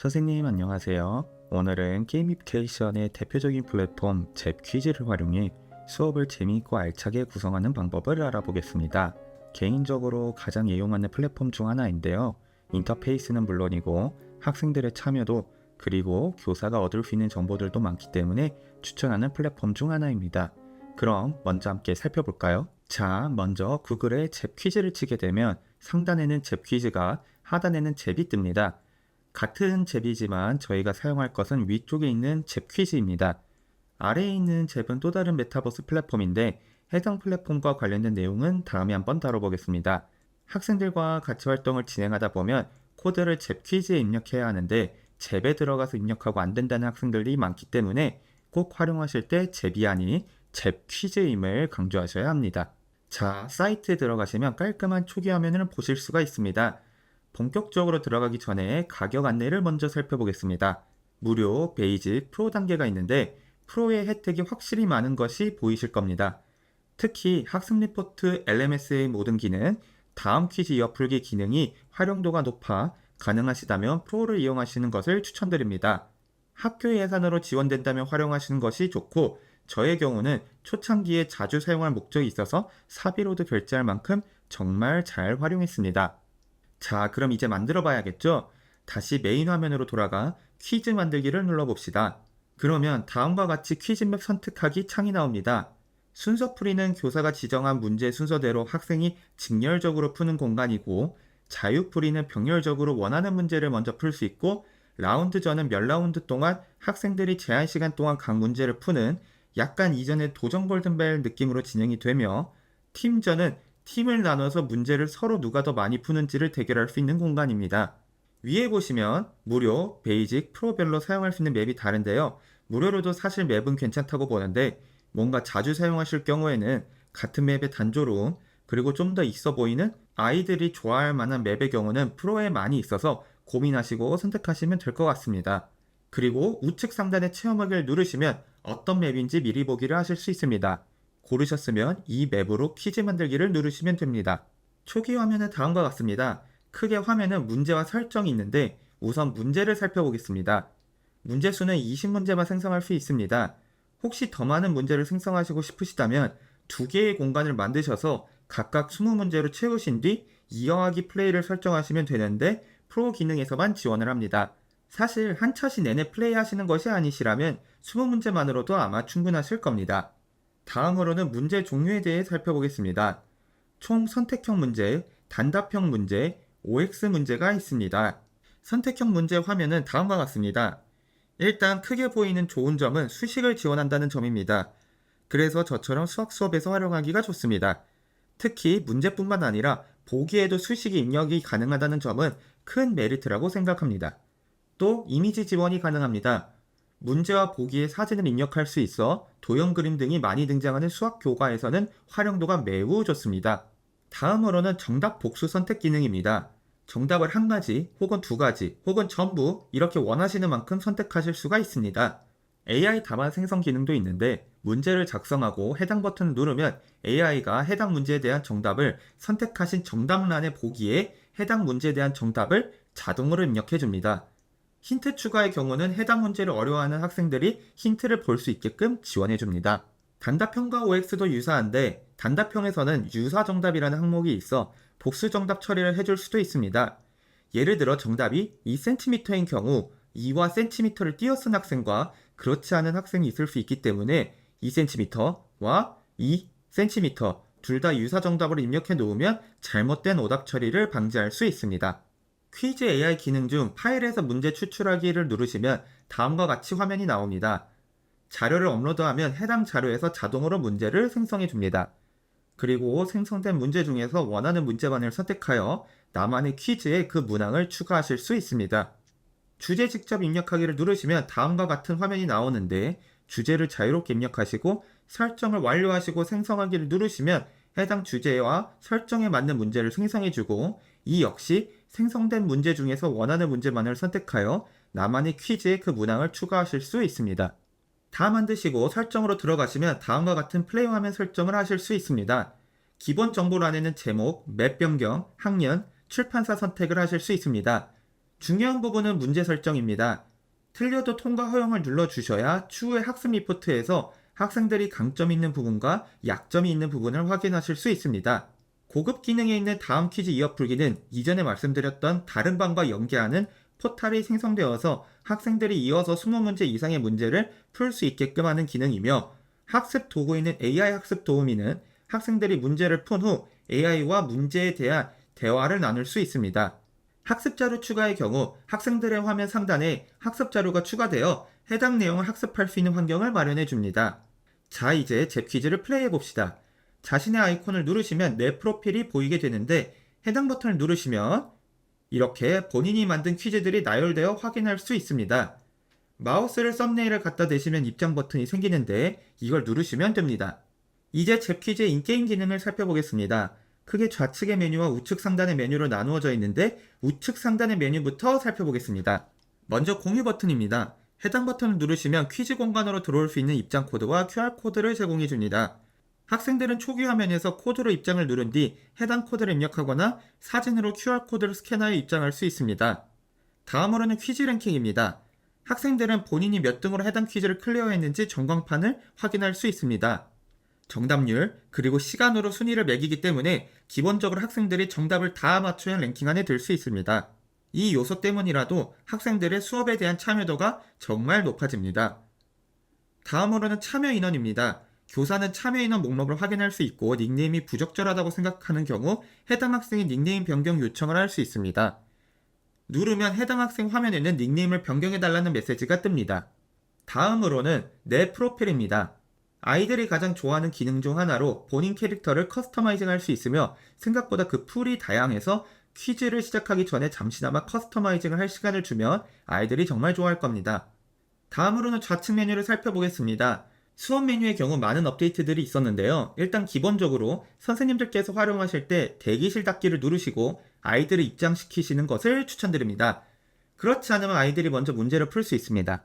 선생님 안녕하세요. 오늘은 게이미피케이션의 대표적인 플랫폼 잽 퀴즈를 활용해 수업을 재미있고 알차게 구성하는 방법을 알아보겠습니다. 개인적으로 가장 이용하는 플랫폼 중 하나인데요. 인터페이스는 물론이고 학생들의 참여도 그리고 교사가 얻을 수 있는 정보들도 많기 때문에 추천하는 플랫폼 중 하나입니다. 그럼 먼저 함께 살펴볼까요? 자, 먼저 구글에 잽 퀴즈를 치게 되면 상단에는 잽 퀴즈가 하단에는 잽이 뜹니다. 같은 잽이지만 저희가 사용할 것은 위쪽에 있는 잽 퀴즈입니다. 아래에 있는 잽은 또 다른 메타버스 플랫폼인데 해당 플랫폼과 관련된 내용은 다음에 한번 다뤄보겠습니다. 학생들과 같이 활동을 진행하다 보면 코드를 잽 퀴즈에 입력해야 하는데 잽에 들어가서 입력하고 안 된다는 학생들이 많기 때문에 꼭 활용하실 때 잽이 아닌 잽 퀴즈임을 강조하셔야 합니다. 자, 사이트에 들어가시면 깔끔한 초기 화면을 보실 수가 있습니다. 본격적으로 들어가기 전에 가격 안내를 먼저 살펴보겠습니다. 무료, 베이직, 프로 단계가 있는데 프로의 혜택이 확실히 많은 것이 보이실 겁니다. 특히 학습 리포트 LMS의 모든 기능, 다음 퀴즈 이어풀기 기능이 활용도가 높아 가능하시다면 프로를 이용하시는 것을 추천드립니다. 학교 예산으로 지원된다면 활용하시는 것이 좋고 저의 경우는 초창기에 자주 사용할 목적이 있어서 사비로도 결제할 만큼 정말 잘 활용했습니다. 자, 그럼 이제 만들어 봐야겠죠? 다시 메인 화면으로 돌아가 퀴즈 만들기를 눌러봅시다. 그러면 다음과 같이 퀴즈맵 선택하기 창이 나옵니다. 순서 풀이는 교사가 지정한 문제 순서대로 학생이 직렬적으로 푸는 공간이고 자유 풀이는 병렬적으로 원하는 문제를 먼저 풀 수 있고 라운드 전은 몇 라운드 동안 학생들이 제한 시간 동안 각 문제를 푸는 약간 이전의 도전 골든벨 느낌으로 진행이 되며 팀전은 팀을 나눠서 문제를 서로 누가 더 많이 푸는지를 대결할 수 있는 공간입니다. 위에 보시면 무료, 베이직, 프로별로 사용할 수 있는 맵이 다른데요. 무료로도 사실 맵은 괜찮다고 보는데 뭔가 자주 사용하실 경우에는 같은 맵의 단조로움 그리고 좀 더 있어 보이는 아이들이 좋아할 만한 맵의 경우는 프로에 많이 있어서 고민하시고 선택하시면 될 것 같습니다. 그리고 우측 상단의 체험하기를 누르시면 어떤 맵인지 미리 보기를 하실 수 있습니다. 고르셨으면 이 맵으로 퀴즈 만들기를 누르시면 됩니다. 초기 화면은 다음과 같습니다. 크게 화면은 문제와 설정이 있는데 우선 문제를 살펴보겠습니다. 문제 수는 20문제만 생성할 수 있습니다. 혹시 더 많은 문제를 생성하시고 싶으시다면 두 개의 공간을 만드셔서 각각 20문제로 채우신 뒤 이어하기 플레이를 설정하시면 되는데 프로 기능에서만 지원을 합니다. 사실 한 차시 내내 플레이 하시는 것이 아니시라면 20문제만으로도 아마 충분하실 겁니다. 다음으로는 문제 종류에 대해 살펴보겠습니다. 총 선택형 문제, 단답형 문제, OX 문제가 있습니다. 선택형 문제 화면은 다음과 같습니다. 일단 크게 보이는 좋은 점은 수식을 지원한다는 점입니다. 그래서 저처럼 수학 수업에서 활용하기가 좋습니다. 특히 문제뿐만 아니라 보기에도 수식이 입력이 가능하다는 점은 큰 메리트라고 생각합니다. 또 이미지 지원이 가능합니다. 문제와 보기에 사진을 입력할 수 있어 도형 그림 등이 많이 등장하는 수학 교과에서는 활용도가 매우 좋습니다. 다음으로는 정답 복수 선택 기능입니다. 정답을 한 가지, 혹은 두 가지, 혹은 전부 이렇게 원하시는 만큼 선택하실 수가 있습니다. AI 답안 생성 기능도 있는데 문제를 작성하고 해당 버튼을 누르면 AI가 해당 문제에 대한 정답을 선택하신 정답란에 보기에 해당 문제에 대한 정답을 자동으로 입력해 줍니다. 힌트 추가의 경우는 해당 문제를 어려워하는 학생들이 힌트를 볼 수 있게끔 지원해 줍니다. 단답형과 OX도 유사한데 단답형에서는 유사 정답이라는 항목이 있어 복수 정답 처리를 해줄 수도 있습니다. 예를 들어 정답이 2cm인 경우 2와 cm를 띄어쓴 학생과 그렇지 않은 학생이 있을 수 있기 때문에 2cm와 2cm 둘 다 유사 정답으로 입력해 놓으면 잘못된 오답 처리를 방지할 수 있습니다. 퀴즈 AI 기능 중 파일에서 문제 추출하기를 누르시면 다음과 같이 화면이 나옵니다. 자료를 업로드하면 해당 자료에서 자동으로 문제를 생성해 줍니다. 그리고 생성된 문제 중에서 원하는 문제만을 선택하여 나만의 퀴즈에 그 문항을 추가하실 수 있습니다. 주제 직접 입력하기를 누르시면 다음과 같은 화면이 나오는데 주제를 자유롭게 입력하시고 설정을 완료하시고 생성하기를 누르시면 해당 주제와 설정에 맞는 문제를 생성해주고 이 역시 생성된 문제 중에서 원하는 문제만을 선택하여 나만의 퀴즈에 그 문항을 추가하실 수 있습니다. 다 만드시고 설정으로 들어가시면 다음과 같은 플레이 화면 설정을 하실 수 있습니다. 기본 정보란에는 제목, 맵 변경, 학년, 출판사 선택을 하실 수 있습니다. 중요한 부분은 문제 설정입니다. 틀려도 통과 허용을 눌러주셔야 추후의 학습 리포트에서 학생들이 강점 있는 부분과 약점이 있는 부분을 확인하실 수 있습니다. 고급 기능에 있는 다음 퀴즈 이어 풀기는 이전에 말씀드렸던 다른 방과 연계하는 포탈이 생성되어서 학생들이 이어서 20문제 이상의 문제를 풀 수 있게끔 하는 기능이며 학습 도구에는 AI 학습 도우미는 학생들이 문제를 푼 후 AI와 문제에 대한 대화를 나눌 수 있습니다. 학습 자료 추가의 경우 학생들의 화면 상단에 학습 자료가 추가되어 해당 내용을 학습할 수 있는 환경을 마련해 줍니다. 자, 이제 제 퀴즈를 플레이해 봅시다. 자신의 아이콘을 누르시면 내 프로필이 보이게 되는데 해당 버튼을 누르시면 이렇게 본인이 만든 퀴즈들이 나열되어 확인할 수 있습니다. 마우스를 썸네일을 갖다 대시면 입장 버튼이 생기는데 이걸 누르시면 됩니다. 이제 제 퀴즈의 인게임 기능을 살펴보겠습니다. 크게 좌측의 메뉴와 우측 상단의 메뉴로 나누어져 있는데 우측 상단의 메뉴부터 살펴보겠습니다. 먼저 공유 버튼입니다. 해당 버튼을 누르시면 퀴즈 공간으로 들어올 수 있는 입장 코드와 QR코드를 제공해 줍니다. 학생들은 초기 화면에서 코드로 입장을 누른 뒤 해당 코드를 입력하거나 사진으로 QR코드를 스캔하여 입장할 수 있습니다. 다음으로는 퀴즈 랭킹입니다. 학생들은 본인이 몇 등으로 해당 퀴즈를 클리어했는지 전광판을 확인할 수 있습니다. 정답률, 그리고 시간으로 순위를 매기기 때문에 기본적으로 학생들이 정답을 다 맞춰야 랭킹 안에 들 수 있습니다. 이 요소 때문이라도 학생들의 수업에 대한 참여도가 정말 높아집니다. 다음으로는 참여 인원입니다. 교사는 참여 인원 목록을 확인할 수 있고 닉네임이 부적절하다고 생각하는 경우 해당 학생이 닉네임 변경 요청을 할 수 있습니다. 누르면 해당 학생 화면에는 닉네임을 변경해달라는 메시지가 뜹니다. 다음으로는 내 프로필입니다. 아이들이 가장 좋아하는 기능 중 하나로 본인 캐릭터를 커스터마이징 할 수 있으며 생각보다 그 풀이 다양해서 퀴즈를 시작하기 전에 잠시나마 커스터마이징을 할 시간을 주면 아이들이 정말 좋아할 겁니다. 다음으로는 좌측 메뉴를 살펴보겠습니다. 수업 메뉴의 경우 많은 업데이트들이 있었는데요. 일단 기본적으로 선생님들께서 활용하실 때 대기실 닫기를 누르시고 아이들을 입장시키시는 것을 추천드립니다. 그렇지 않으면 아이들이 먼저 문제를 풀 수 있습니다.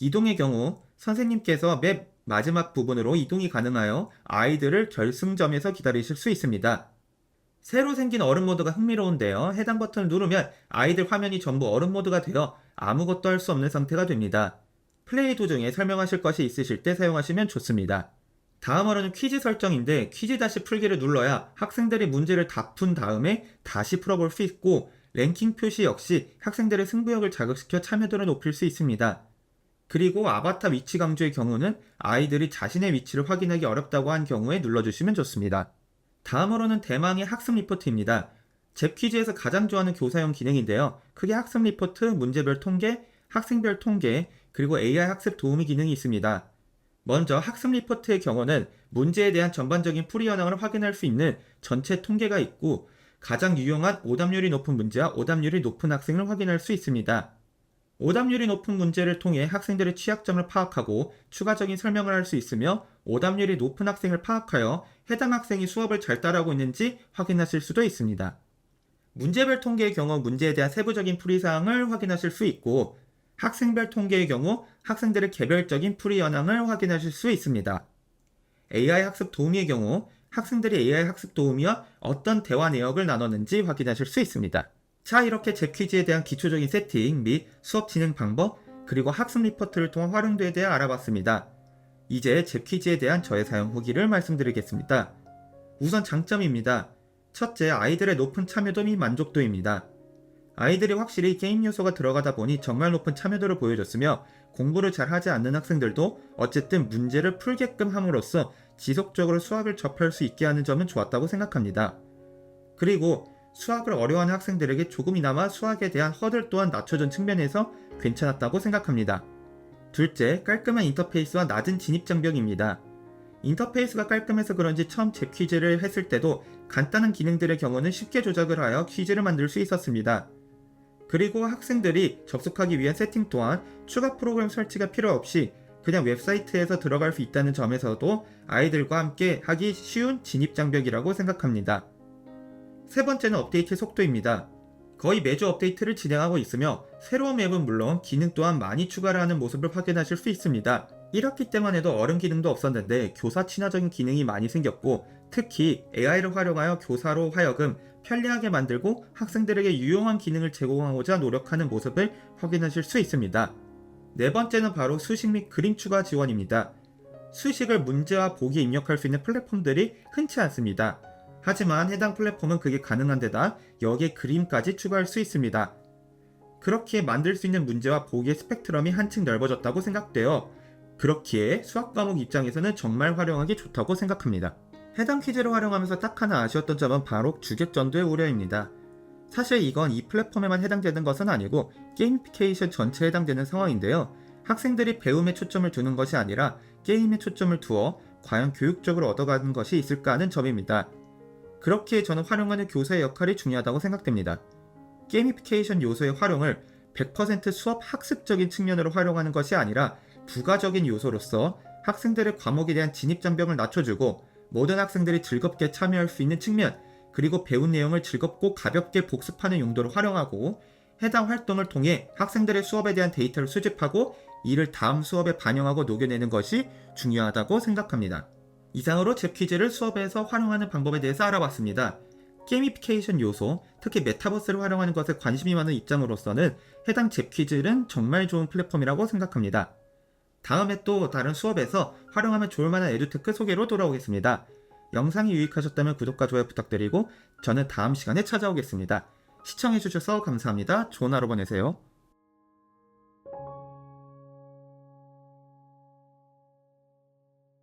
이동의 경우 선생님께서 맵 마지막 부분으로 이동이 가능하여 아이들을 결승점에서 기다리실 수 있습니다. 새로 생긴 얼음 모드가 흥미로운데요. 해당 버튼을 누르면 아이들 화면이 전부 얼음 모드가 되어 아무것도 할 수 없는 상태가 됩니다. 플레이 도중에 설명하실 것이 있으실 때 사용하시면 좋습니다. 다음으로는 퀴즈 설정인데 퀴즈 다시 풀기를 눌러야 학생들이 문제를 다 푼 다음에 다시 풀어볼 수 있고 랭킹 표시 역시 학생들의 승부욕을 자극시켜 참여도를 높일 수 있습니다. 그리고 아바타 위치 강조의 경우는 아이들이 자신의 위치를 확인하기 어렵다고 한 경우에 눌러주시면 좋습니다. 다음으로는 대망의 학습 리포트입니다. 제 퀴즈에서 가장 좋아하는 교사용 기능인데요. 크게 학습 리포트, 문제별 통계, 학생별 통계, 그리고 AI 학습 도우미 기능이 있습니다. 먼저 학습 리포트의 경우는 문제에 대한 전반적인 풀이 현황을 확인할 수 있는 전체 통계가 있고 가장 유용한 오답률이 높은 문제와 오답률이 높은 학생을 확인할 수 있습니다. 오답률이 높은 문제를 통해 학생들의 취약점을 파악하고 추가적인 설명을 할 수 있으며 오답률이 높은 학생을 파악하여 해당 학생이 수업을 잘 따라하고 있는지 확인하실 수도 있습니다. 문제별 통계의 경우 문제에 대한 세부적인 풀이 사항을 확인하실 수 있고 학생별 통계의 경우 학생들의 개별적인 풀이 현황을 확인하실 수 있습니다. AI 학습 도우미의 경우 학생들이 AI 학습 도우미와 어떤 대화 내역을 나눴는지 확인하실 수 있습니다. 자, 이렇게 제 퀴즈에 대한 기초적인 세팅 및 수업 진행 방법, 그리고 학습 리포트를 통한 활용도에 대해 알아봤습니다. 이제 제 퀴즈에 대한 저의 사용 후기를 말씀드리겠습니다. 우선 장점입니다. 첫째, 아이들의 높은 참여도 및 만족도입니다. 아이들이 확실히 게임 요소가 들어가다 보니 정말 높은 참여도를 보여줬으며 공부를 잘 하지 않는 학생들도 어쨌든 문제를 풀게끔 함으로써 지속적으로 수학을 접할 수 있게 하는 점은 좋았다고 생각합니다. 그리고 수학을 어려워하는 학생들에게 조금이나마 수학에 대한 허들 또한 낮춰준 측면에서 괜찮았다고 생각합니다. 둘째, 깔끔한 인터페이스와 낮은 진입 장벽입니다. 인터페이스가 깔끔해서 그런지 처음 제 퀴즈를 했을 때도 간단한 기능들의 경우는 쉽게 조작을 하여 퀴즈를 만들 수 있었습니다. 그리고 학생들이 접속하기 위한 세팅 또한 추가 프로그램 설치가 필요 없이 그냥 웹사이트에서 들어갈 수 있다는 점에서도 아이들과 함께 하기 쉬운 진입 장벽이라고 생각합니다. 세 번째는 업데이트 속도입니다. 거의 매주 업데이트를 진행하고 있으며 새로운 맵은 물론 기능 또한 많이 추가를 하는 모습을 확인하실 수 있습니다. 1학기 때만 해도 얼음 기능도 없었는데 교사 친화적인 기능이 많이 생겼고 특히 AI를 활용하여 교사로 하여금 편리하게 만들고 학생들에게 유용한 기능을 제공하고자 노력하는 모습을 확인하실 수 있습니다. 네 번째는 바로 수식 및 그림 추가 지원입니다. 수식을 문제와 보기에 입력할 수 있는 플랫폼들이 흔치 않습니다. 하지만 해당 플랫폼은 그게 가능한 데다 여기에 그림까지 추가할 수 있습니다. 그렇게 만들 수 있는 문제와 보기의 스펙트럼이 한층 넓어졌다고 생각되어 그렇기에 수학 과목 입장에서는 정말 활용하기 좋다고 생각합니다. 해당 퀴즈를 활용하면서 딱 하나 아쉬웠던 점은 바로 주객전도의 우려입니다. 사실 이건 이 플랫폼에만 해당되는 것은 아니고 게이미피케이션 전체에 해당되는 상황인데요. 학생들이 배움에 초점을 두는 것이 아니라 게임에 초점을 두어 과연 교육적으로 얻어가는 것이 있을까 하는 점입니다. 그렇기에 저는 활용하는 교사의 역할이 중요하다고 생각됩니다. 게이미피케이션 요소의 활용을 100% 수업 학습적인 측면으로 활용하는 것이 아니라 부가적인 요소로서 학생들의 과목에 대한 진입장벽을 낮춰주고 모든 학생들이 즐겁게 참여할 수 있는 측면 그리고 배운 내용을 즐겁고 가볍게 복습하는 용도로 활용하고 해당 활동을 통해 학생들의 수업에 대한 데이터를 수집하고 이를 다음 수업에 반영하고 녹여내는 것이 중요하다고 생각합니다. 이상으로 제 퀴즈를 수업에서 활용하는 방법에 대해서 알아봤습니다. 게이미피케이션 요소, 특히 메타버스를 활용하는 것에 관심이 많은 입장으로서는 해당 제 퀴즈는 정말 좋은 플랫폼이라고 생각합니다. 다음에 또 다른 수업에서 활용하면 좋을 만한 에듀테크 소개로 돌아오겠습니다. 영상이 유익하셨다면 구독과 좋아요 부탁드리고 저는 다음 시간에 찾아오겠습니다. 시청해주셔서 감사합니다. 좋은 하루 보내세요.